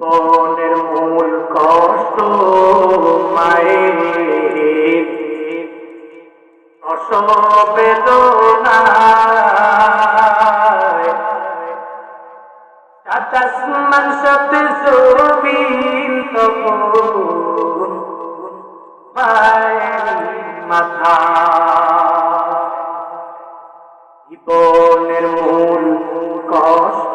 জীবনের মূল কষ্ট মায়ের অসবেদনায়। সাত আসমান মাথা। জীবনের মূল কষ্ট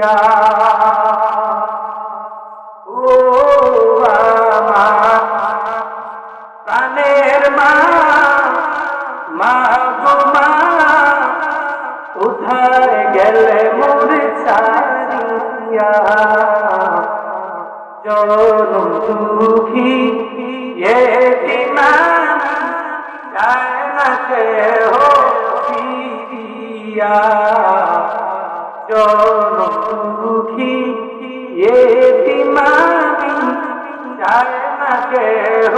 ভুলিয়া ও প্রাণের মা মা গো মা কোথায় গেলে মোর ছাড়িয়া। জনম দুঃখী এতিমান যায় না কেহ ফিরিয়া। জনম দুঃখী এতিমানি না কেহ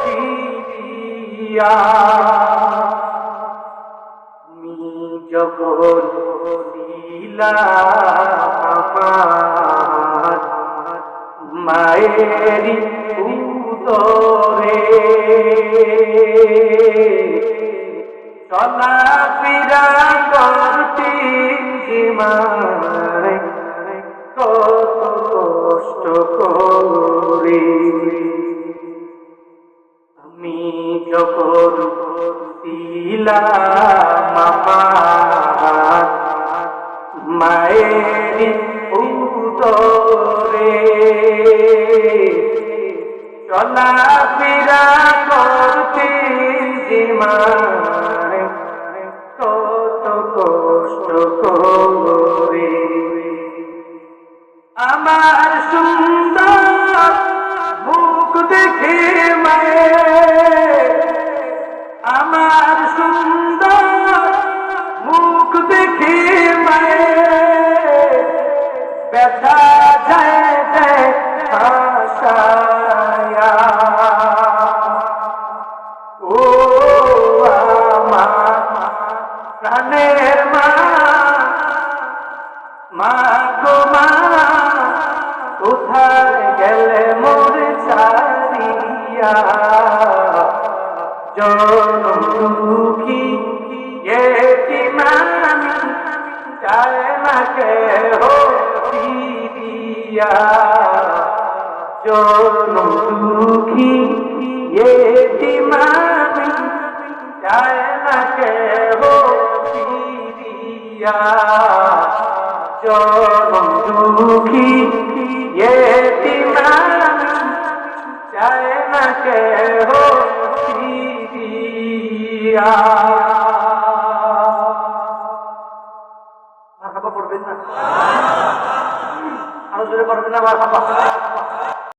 ফিরিয়া যখন মায়েরি উদরে। চলা জীমায় কত কষ্ট করে। আমি যখন ছিলাম আমার, মায়ের উদরে। চলা ফিরা করতে জীমায় কত my ছাড়িয়া জনম দুঃখী এতিমানি যায় না কেহ ফিরিয়া জনম দুঃখী এতিমানি যায় না কেহ ফিরিয়া জনম মারহাবা পড়বেন না। আরও জোরে পড়বেন না মারহাবা